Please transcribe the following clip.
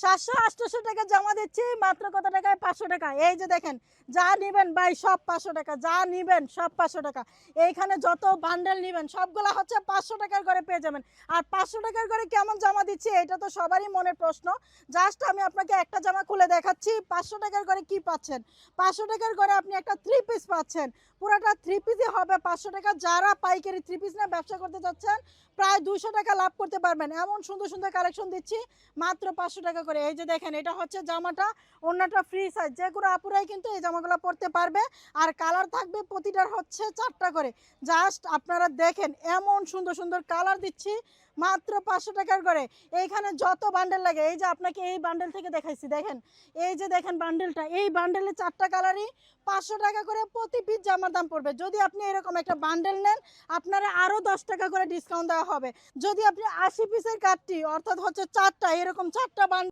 সাতশো আটশোশো টাকা জমা দিচ্ছি, মাত্র কত টাকায়? পাঁচশো টাকা। এই যে দেখেন, যা নিবেন ভাই, সব পাঁচশো টাকা। যা নিবেন, সব পাঁচশো টাকা। এইখানে যত বান্ডেল নিবেন, সবগুলা হচ্ছে পাঁচশো টাকার করে পেয়ে যাবেন। আর পাঁচশো টাকার করে কেমন জামা দিচ্ছি, এটা তো সবারই মনের প্রশ্ন। জাস্ট আমি আপনাকে একটা জামা খুলে দেখাচ্ছি, পাঁচশো টাকার করে কি পাচ্ছেন? পাঁচশো টাকার করে আপনি একটা থ্রি পিস পাচ্ছেন। পুরোটা থ্রি পিসই হবে পাঁচশো টাকা। যারা পাইকারি থ্রি পিস নিয়ে ব্যবসা করতে যাচ্ছেন প্রায় দুশো টাকা লাভ করতে পারবেন। এমন সুন্দর সুন্দর কালেকশন দিচ্ছি, মাত্র পাঁচশো টাকা করে, এই যে দেখেন, এটা হচ্ছে জামাটা অন্যটা ফ্রি সাইজ যে কোনো আপুরাই কিন্তু এই জামাগুলো পরতে পারবে। আর কালার থাকবে প্রতিটার হচ্ছে চারটা করে। জাস্ট আপনারা দেখেন, এমন সুন্দর সুন্দর কালার দিচ্ছি, মাত্র পাঁচশো টাকার করে। এইখানে যত বান্ডেল লাগে, এই যে আপনাকে এই বান্ডেল থেকে দেখাইছি, দেখেন। এই যে দেখেন বান্ডেলটা এই বান্ডেলে চারটা কালারই পাঁচশো টাকা করে প্রতি পিস জামার দাম পড়বে। যদি আপনি এরকম একটা বান্ডেল নেন, আপনারা আরও দশ টাকা করে ডিসকাউন্ট দেওয়া হবে। যদি আপনি আশি পিসের কাঠটি অর্থাৎ হচ্ছে চারটা, এরকম চারটা বান্ডেল